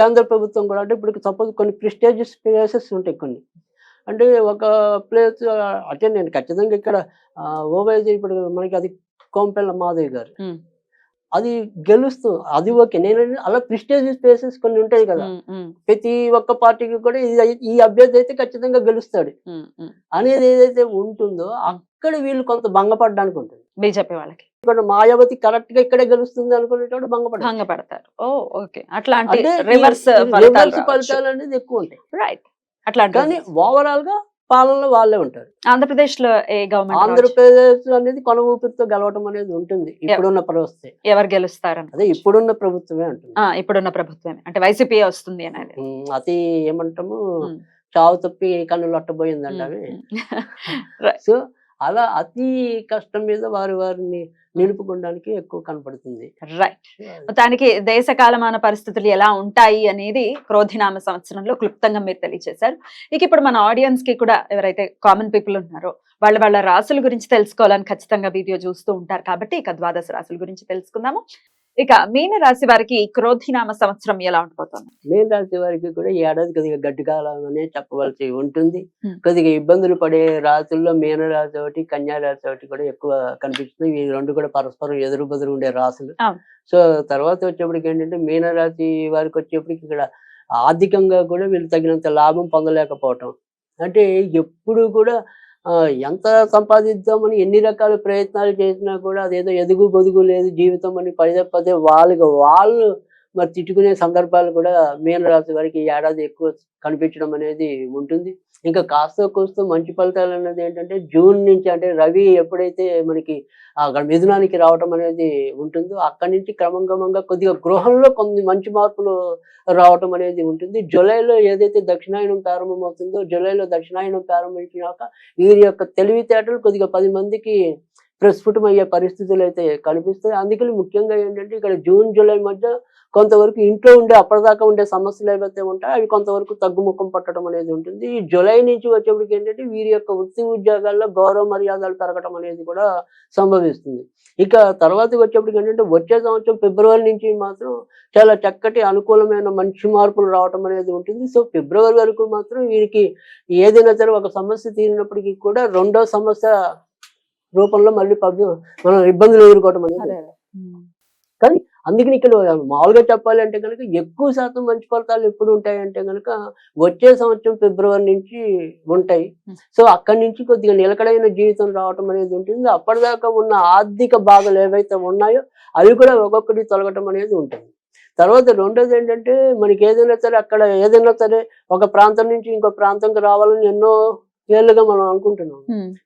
కేంద్ర ప్రభుత్వం కూడా అంటే ఇప్పుడు సపోజ్ కొన్ని ప్రిస్టేజియస్ ప్లేసెస్ ఉంటాయి కొన్ని. అంటే ఒక ప్లేస్ అంటే నేను ఖచ్చితంగా ఇక్కడ ఓవైజీ ఇప్పుడు మనకి అది కోంపెల్ల మాధవి గారు. అది గెలుస్తూ అది ఓకే. నేను అలా ప్రిస్టేజియస్ ప్లేసెస్ కొన్ని ఉంటాయి కదా. ప్రతి ఒక్క పార్టీకి కూడా ఇది- ఈ అభ్యర్థి అయితే ఖచ్చితంగా గెలుస్తాడు. అనేది ఏదైతే ఉంటుందో అక్కడ వీళ్ళు కొంత భంగపడడానికి ఉంటుంది. బీజేపీ వాళ్ళకి. ఇక్కడ మాయావతి కరెక్ట్గా ఇక్కడే గెలుస్తుంది అనుకునేటప్పుడు భంగపడాలి భంగపడతారు ఓ ఓకే. అట్లాంటి అంటే రివర్స్ రివర్స్ ఫలితాలు అనేది ఎక్కువ ఉంటాయి. రైట్ అట్లాంటి కానీ ఓవరాల్గా పాలనలో వాళ్ళే ఉంటారు. ఆంధ్రప్రదేశ్లో ఏ గవర్నమెంట్ ఆంధ్రప్రదేశ్ అనేది కొన ఊపిరితో గెలవటం అనేది ఉంటుంది. ఇప్పుడున్న పరిస్థితి. ఎవరు గెలుస్తారని. అదే ఇప్పుడున్న ప్రభుత్వమే ఉంటుంది ఇప్పుడున్న ప్రభుత్వమే. అంటే వైసీపీ వస్తుంది అనేది. అతి ఏమంటాము. చావు తప్పి కన్నులు అట్టబోయిందంట అవి సో అలా అతి కష్టం మీద వారి వారిని నిలుపుకోవడానికి ఎక్కువ కనపడుతుంది. రైట్ మొత్తానికి దేశ కాలమాన పరిస్థితులు ఎలా ఉంటాయి అనేది క్రోధినామ సంవత్సరంలో క్లుప్తంగా మీరు తెలియజేశారు ఇక ఇప్పుడు మన ఆడియన్స్కి కూడా ఎవరైతే కామన్ పీపుల్ ఉన్నారో వాళ్ళ వాళ్ళ రాసుల గురించి తెలుసుకోవాలని ఖచ్చితంగా వీడియో చూస్తూ ఉంటారు కాబట్టి ఇక ద్వాదశ రాసుల గురించి తెలుసుకుందాము. ఇక మీన రాశి వారికి క్రోధినామ సంవత్సరం ఎలా ఉండబోతోంది? మేన్ రాశి వారికి కూడా ఈ ఏడాది కొద్దిగా గడ్డి కాలం అనే చెప్పవలసి ఉంటుంది. కొద్దిగా ఇబ్బందులు పడే రాశుల్లో మీన రాశి ఒకటి కన్యా రాశి ఒకటి కూడా ఎక్కువ కనిపిస్తుంది. ఈ రెండు కూడా పరస్పరం ఎదురు బదురు ఉండే రాశులు. సో తర్వాత వచ్చేప్పటికి ఏంటంటే మీన రాశి వారికి వచ్చేప్పటికి ఇక్కడ ఆర్థికంగా కూడా వీళ్ళు తగినంత లాభం పొందలేకపోవటం. అంటే ఎప్పుడు కూడా ఎంత సంపాదిద్దామని ఎన్ని రకాల ప్రయత్నాలు చేసినా కూడా అదేదో ఎదుగు బొదుగు లేదు జీవితం అని పదే పదే వాళ్ళకి వాళ్ళు మరి తిట్టుకునే సందర్భాలు కూడా మీనరాశి వారికి ఏడాది ఎక్కువ కనిపించడం అనేది ఉంటుంది. ఇంకా కాస్త కూస్త మంచి ఫలితాలు అనేది ఏంటంటే జూన్ నుంచి అంటే రవి ఎప్పుడైతే మనకి అక్కడ మిథునానికి రావడం అనేది ఉంటుందో అక్కడి నుంచి క్రమంగమంగా కొద్దిగా గృహంలో కొన్ని మంచి మార్పులు రావటం అనేది ఉంటుంది. జూలైలో ఏదైతే దక్షిణాయనం ప్రారంభమవుతుందో జూలైలో దక్షిణాయనం ప్రారంభించినాక వీరి యొక్క తెలివితేటలు కొద్దిగా పది మందికి ప్రస్ఫుటమయ్యే పరిస్థితులు అయితే కనిపిస్తాయి. అందుకని ముఖ్యంగా ఏంటంటే ఇక్కడ జూన్ జూలై మధ్య కొంతవరకు ఇంట్లో ఉండే అప్పటిదాకా ఉండే సమస్యలు ఏవైతే ఉంటాయో అవి కొంతవరకు తగ్గుముఖం పట్టడం అనేది ఉంటుంది. ఈ జూలై నుంచి వచ్చేప్పటికి ఏంటంటే వీరి యొక్క వృత్తి ఉద్యోగాల్లో గౌరవ మర్యాదలు పెరగడం అనేది కూడా సంభవిస్తుంది. ఇక తర్వాత వచ్చేప్పటికి ఏంటంటే వచ్చే సంవత్సరం ఫిబ్రవరి నుంచి మాత్రం చాలా చక్కటి అనుకూలమైన మంచి మార్పులు రావటం అనేది ఉంటుంది. సో ఫిబ్రవరి వరకు మాత్రం వీరికి ఏదైనా సరే ఒక సమస్య తీరినప్పటికీ కూడా రెండో సమస్య రూపంలో మళ్ళీ పబ్లి మనం ఇబ్బందులు ఎదుర్కోవటం అనేది. అందుకని ఇక్కడ మామూలుగా చెప్పాలి అంటే కనుక ఎక్కువ శాతం మంచి ఫలితాలు ఎప్పుడు ఉంటాయంటే కనుక వచ్చే సంవత్సరం ఫిబ్రవరి నుంచి ఉంటాయి. సో అక్కడి నుంచి కొద్దిగా నిలకడైన జీవితం రావటం అనేది ఉంటుంది. అప్పటిదాకా ఉన్న ఆర్థిక బాధలు ఏవైతే ఉన్నాయో అవి కూడా ఒక్కొక్కటి తొలగటం అనేది ఉంటుంది. తర్వాత రెండోది ఏంటంటే మనకి ఏదైనా సరే అక్కడ ఏదైనా సరే ఒక ప్రాంతం నుంచి ఇంకో ప్రాంతంకి రావాలని ఎన్నో ఏళ్ళుగా మనం అనుకుంటున్నాం.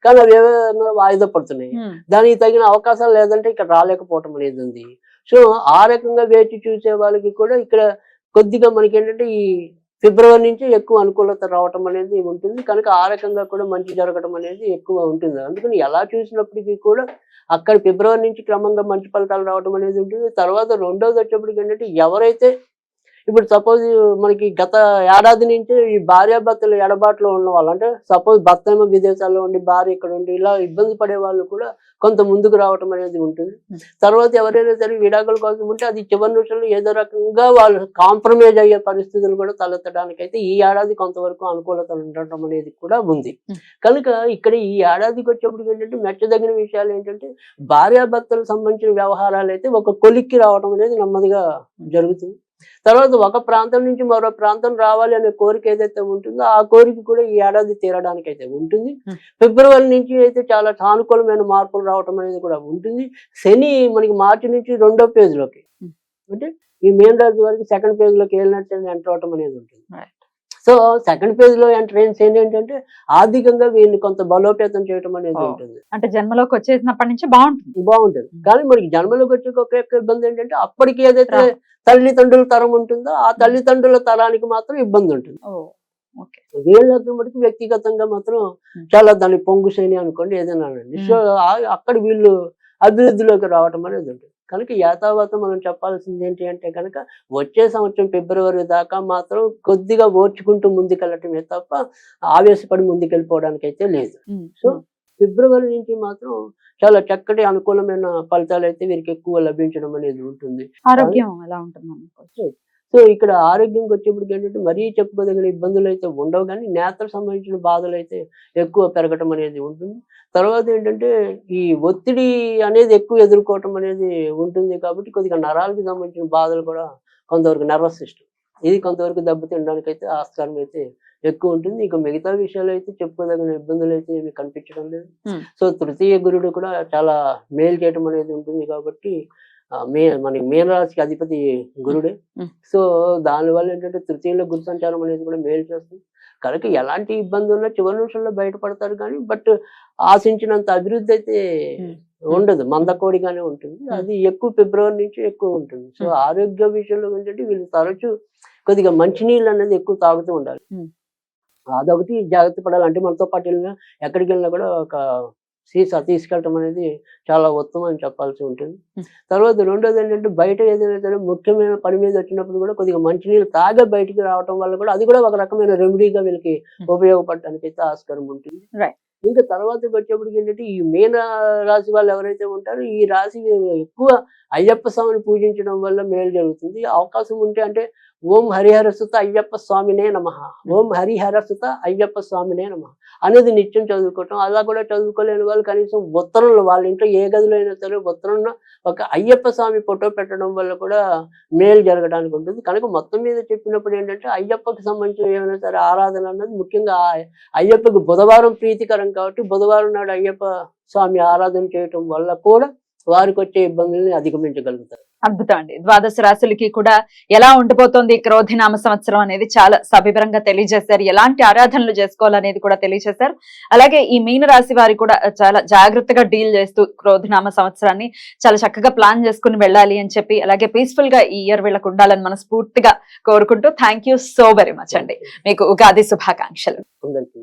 కానీ అవి ఏమైనా వాయిదా పడుతున్నాయి. దానికి తగిన అవకాశాలు లేదంటే ఇక్కడ రాలేకపోవటం అనేది ఉంది సో ఆ రకంగా వేచి చూసే వాళ్ళకి కూడా ఇక్కడ కొద్దిగా మనకి ఏంటంటే ఈ ఫిబ్రవరి నుంచి ఎక్కువ అనుకూలత రావటం అనేది ఉంటుంది. కనుక ఆ రకంగా కూడా మంచి జరగడం అనేది ఎక్కువ ఉంటుంది. అందుకని ఎలా చూసినప్పటికీ కూడా అక్కడ ఫిబ్రవరి నుంచి క్రమంగా మంచి ఫలితాలు రావడం అనేది ఉంటుంది. తర్వాత రెండోది వచ్చేప్పటికి ఏంటంటే ఎవరైతే ఇప్పుడు సపోజ్ మనకి గత ఏడాది నుంచి ఈ భార్యాభర్తలు ఎడబాటులో ఉన్న వాళ్ళు అంటే సపోజ్ భర్త ఏమో విదేశాల్లో ఉండి భార్య ఇక్కడ ఉండి ఇలా ఇబ్బంది పడే వాళ్ళు కూడా కొంత ముందుకు రావటం అనేది ఉంటుంది. తర్వాత ఎవరైనా సరే విడాకుల కోసం ఉంటే అది చివరి నిమిషంలో ఏదో రకంగా వాళ్ళు కాంప్రమైజ్ అయ్యే పరిస్థితులు కూడా తలెత్తడానికి అయితే ఈ ఏడాది కొంతవరకు అనుకూలత ఉండటం అనేది కూడా ఉంది. కనుక ఇక్కడ ఈ ఏడాదికి వచ్చేప్పటికి ఏంటంటే మెచ్చదగిన విషయాలు ఏంటంటే భార్యాభర్తలకు సంబంధించిన వ్యవహారాలు అయితే ఒక కొలిక్కి రావడం అనేది నెమ్మదిగా జరుగుతుంది తర్వాత ఒక ప్రాంతం నుంచి మరో ప్రాంతం రావాలి అనే కోరిక ఏదైతే ఉంటుందో ఆ కోరిక కూడా ఈ ఏడాది తీరడానికి అయితే ఉంటుంది. ఫిబ్రవరి నుంచి అయితే చాలా సానుకూలమైన మార్పులు రావటం అనేది కూడా ఉంటుంది శని మనకి మార్చి నుంచి రెండో పేజ్లోకి Hmm. అంటే ఈ మేన్ రాజు వరకు సెకండ్ పేజ్లోకి వెళ్ళినట్టు ఎంటర్ అవటం అనేది ఉంటుంది. సో సెకండ్ పేజ్లో ఎంటర్ అయిన శని ఏంటంటే ఆర్థికంగా వీరిని కొంత బలోపేతం చేయటం అనేది. ఉంటుంది అంటే జన్మలోకి వచ్చేసినప్పటి నుంచి బాగుంటుంది బాగుంటుంది కానీ మనకి జన్మలోకి వచ్చే ఒక ఇబ్బంది ఏంటంటే అప్పటికి ఏదైతే. తల్లిదండ్రుల తరం ఉంటుందో ఆ తల్లిదండ్రుల తరానికి మాత్రం ఇబ్బంది ఉంటుంది వీళ్ళకి మటుకు వ్యక్తిగతంగా మాత్రం. చాలా దాని పొంగు శని అనుకోండి ఏదైనా అనండి. సో ఆ- అక్కడ వీళ్ళు అభివృద్ధిలోకి రావటం అనేది ఉంటుంది కనుక యాతావాత మనం చెప్పాల్సింది ఏంటి అంటే కనుక వచ్చే సంవత్సరం ఫిబ్రవరి దాకా మాత్రం కొద్దిగా ఓర్చుకుంటూ ముందుకెళ్ళటమే తప్ప ఆవేశపడి ముందుకెళ్ళిపోవడానికి అయితే లేదు సో ఫిబ్రవరి నుంచి మాత్రం చాలా చక్కటి అనుకూలమైన ఫలితాలు అయితే వీరికి ఎక్కువ లభించడం అనేది ఉంటుంది. ఆరోగ్యం ఎలా ఉంటుంది సో ఇక్కడ ఆరోగ్యంకి వచ్చేప్పటికి ఏంటంటే మరీ చెప్పుకోదగిన ఇబ్బందులు అయితే ఉండవు కానీ నేత్ర సంబంధించిన బాధలు అయితే ఎక్కువ పెరగటం అనేది ఉంటుంది. తర్వాత ఏంటంటే ఈ ఒత్తిడి అనేది ఎక్కువ ఎదుర్కోవటం అనేది ఉంటుంది కాబట్టి కొద్దిగా నరాలకు సంబంధించిన బాధలు కూడా కొంతవరకు నర్వస్ సిస్టమ్ ఇది కొంతవరకు దెబ్బతినడానికి అయితే ఆస్కారం అయితే ఎక్కువ ఉంటుంది. ఇక మిగతా విషయాలు అయితే చెప్పుకోదగిన ఇబ్బందులు అయితే ఏమి కనిపించడం లేదు. సో తృతీయ గురుడు కూడా చాలా మేలు చేయటం అనేది ఉంటుంది కాబట్టి మే మనకి మీన రాశికి అధిపతి గురుడే. సో దానివల్ల ఏంటంటే తృతీయంలో గురు సంచారం అనేది కూడా మేలు చేస్తుంది కనుక ఎలాంటి ఇబ్బంది ఉన్నా చివరి నిమిషంలో బయటపడతారు కానీ బట్ ఆశించినంత అభివృద్ధి అయితే. ఉండదు మందకోడిగానే ఉంటుంది. అది ఎక్కువ ఫిబ్రవరి నుంచి ఎక్కువ ఉంటుంది సో. ఆరోగ్య విషయంలో ఏంటంటే వీళ్ళు తరచూ కొద్దిగా మంచినీళ్ళు అనేది ఎక్కువ తాగుతూ ఉండాలి. అదొకటి జాగ్రత్త పడాలి అంటే మనతో పాటు వెళ్ళినా ఎక్కడికి వెళ్ళినా కూడా ఒక సీసా తీసుకెళ్ళటం అనేది చాలా ఉత్తమం అని చెప్పాల్సి ఉంటుంది. తర్వాత రెండోది ఏంటంటే బయట ఏదైనా సరే ముఖ్యమైన పని మీద వచ్చినప్పుడు కూడా కొద్దిగా మంచినీళ్ళు తాగే బయటికి రావటం వల్ల కూడా అది కూడా ఒక రకమైన రెమెడీగా వీళ్ళకి. ఉపయోగపడటానికి అయితే ఆస్కారం ఉంటుంది. ఇంకా తర్వాతకి వచ్చేప్పటికి ఏంటంటే ఈ మీన రాశి వాళ్ళు ఎవరైతే ఉంటారో ఈ రాశి ఎక్కువ అయ్యప్ప స్వామిని పూజించడం వల్ల మేలు జరుగుతుంది అవకాశం ఉంటే అంటే ఓం హరిహర సుత అయ్యప్ప స్వామినే నమ. ఓం హరిహర సుత అయ్యప్ప స్వామినే నమ. అనేది నిత్యం చదువుకోవటం. అలా కూడా చదువుకోలేని వాళ్ళు కనీసం ఉత్తరంలో వాళ్ళ ఇంట్లో ఏ గదిలో అయినా సరే ఉత్తరంలో ఒక అయ్యప్ప స్వామి ఫోటో పెట్టడం వల్ల కూడా మేలు జరగడానికి ఉంటుంది. కనుక మొత్తం మీద చెప్పినప్పుడు ఏంటంటే అయ్యప్పకి సంబంధించిన ఏమైనా సరే ఆరాధన అన్నది ముఖ్యంగా అయ్యప్పకి బుధవారం ప్రీతికరం కాబట్టి బుధవారం నాడు అయ్యప్ప స్వామి ఆరాధన చేయటం వల్ల కూడా వారికి వచ్చే ఇబ్బందుల్ని అధిగమించగలుగుతారు. అద్భుతం అండి. ద్వాదశ రాశులకి కూడా ఎలా ఉండిపోతుంది క్రోధినామ సంవత్సరం అనేది చాలా సవివరంగా తెలియజేశారు. ఎలాంటి ఆరాధనలు చేసుకోవాలనేది కూడా తెలియజేశారు. అలాగే ఈ మీన రాశి వారి కూడా చాలా జాగ్రత్తగా డీల్ చేస్తూ క్రోధినామ సంవత్సరాన్ని చాలా చక్కగా ప్లాన్ చేసుకుని వెళ్ళాలి అని చెప్పి అలాగే పీస్ఫుల్గా ఈ ఇయర్ వీళ్ళకు ఉండాలని మనస్ఫూర్తిగా కోరుకుంటూ thank you so very much అండి. మీకు ఉగాది శుభాకాంక్షలు. అందరికీ